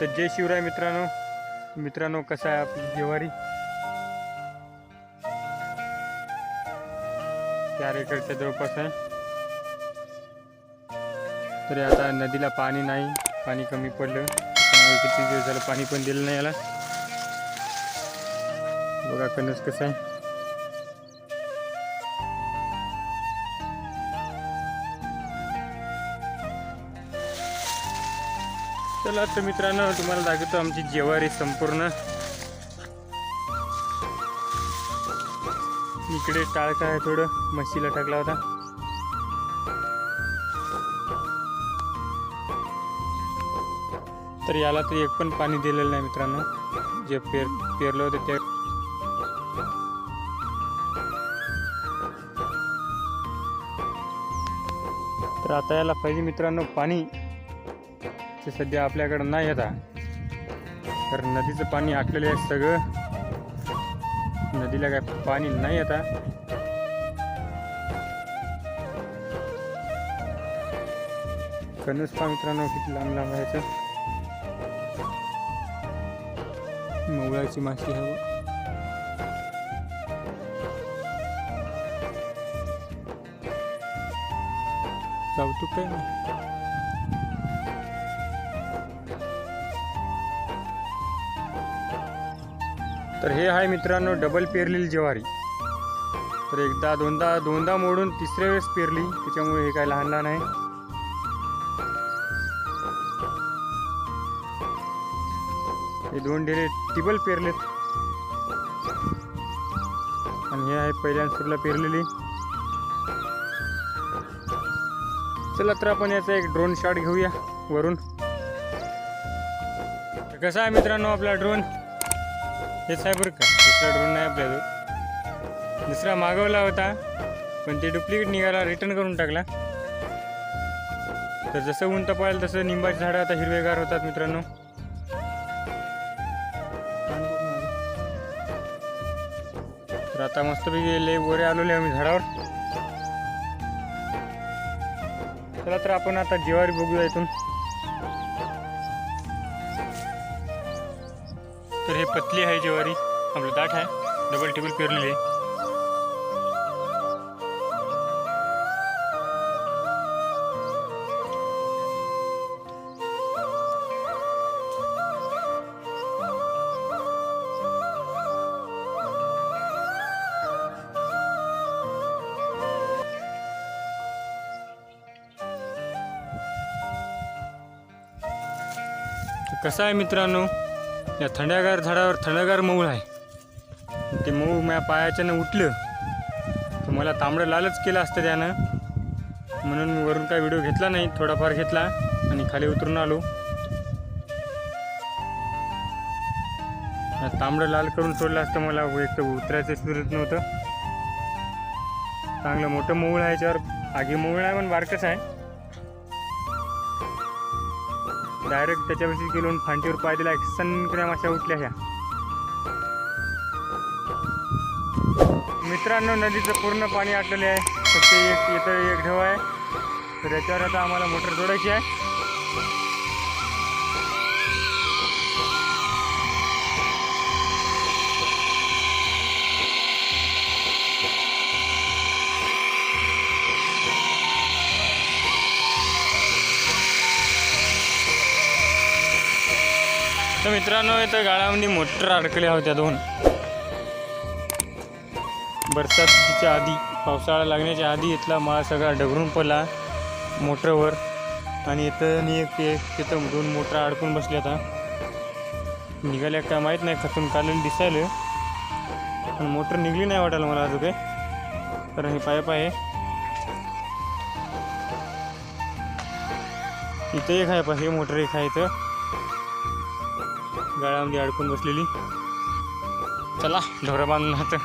तर जय शिवराय मित्रांनो. मित्रांनो कसं आहे आपली ज्वारी? चार एकरच्या जवळपास आहे. तरी आता नदीला पाणी नाही. पाणी कमी पडलं. किती दिवस झालं पाणी पण दिलं नाही याला. बघा कणस कसं आहे. चला तर मित्रांनो तुम्हाला दाखवतो आमची जेवारी संपूर्ण. इकडे टाळका आहे थोडं म्हशीला टाकला होता. तर याला तर एक पण पाणी दिलेलं नाही मित्रांनो. जे पेर पेरलं होतं ते तर आता याला पाहिजे मित्रांनो पाणी. ते सध्या आपल्याकडं नाही येता तर नदीचं पाणी आटलेलं आहे सगळं. नदीला काय पाणी नाही येता कणस पा मित्रांनो किती लांब लांब आहे याचं. मवळाची माशी हवं कौतुक काय? ना तर हे आहे मित्रांनो डबल पेरलेली ज्वारी. तर एकदा दोनदा दोनदा मोडून तिसऱ्या वेळेस पेरली. त्याच्यामुळे हे काय लहान लहान आहे. हे दोन डेरे टिबल पेरलेत. आणि हे आहे पहिल्यांदा पेरलेली. चला तर आपण याचा एक ड्रोन शॉट घेऊया वरून. तर कसा आहे मित्रांनो आपला ड्रोन हेच आहे बरं का? दुसरा ड्रोन नाही आपल्याजवळ. दुसरा मागवला होता पण ते डुप्लिकेट निघाला रिटर्न करून टाकला. तर जसं ऊन तपायला तसं निंबाची झाडं आता हिरवेगार होतात मित्रांनो. तर आता मस्तपैकी लय वरे आलेले आम्ही झाडावर. चला तर आपण आता जेवारी बघूया इथून. तर हे पतली आहे ज्वारी. आपलं दाट आहे. डबल टेबल पेरलेली आहे. कसा कसं आहे मित्रांनो? या थंड्यागार झाडावर थंडगार मऊळ आहे. ते मऊ माझ्या पायाच्यानं उठलं. तर मला तांबडं लालच केलं असतं त्यानं. म्हणून मी वरून काय व्हिडिओ घेतला नाही थोडाफार घेतला आणि खाली उतरून आलो. या तांबडं लाल करून सोडलं असतं मला एक तर उतरायचं सुरत नव्हतं. चांगलं मोठं मऊळ आहे याच्यावर. आगी मऊळ आहे पण बारकंच आहे. डायरेक्ट त्याच्यापाशी गेलो फांटीवर पाय दिला सनकऱ्या माशा उठल्या ह्या. मित्रांनो नदीचं पूर्ण पाणी आटलेलं आहे. फक्त एक इथं एक ढेव आहे. तर याच्यावर आता आम्हाला मोटर जोडायची आहे. तर मित्रांनो इथं गाळामध्ये मोटर अडकल्या होत्या दोन. बरसातीच्या आधी पावसाळा लागण्याच्या आधी इथला माळ सगळा डगरून पडला मोटरवर. आणि इथं आणि एक तिथं दोन मोटर अडकून बसल्या आता. निघाल्या काय माहीत नाही खतून काढलेलं दिसायलं. पण मोटर निघली नाही वाटायला मला अजून काही. कारण हे पाय पाय इथं एक आहे पा हे मोटर एक आहे इथं. गाळ्यामध्ये अडकून बसलेली. चला ढोरं बांधून आता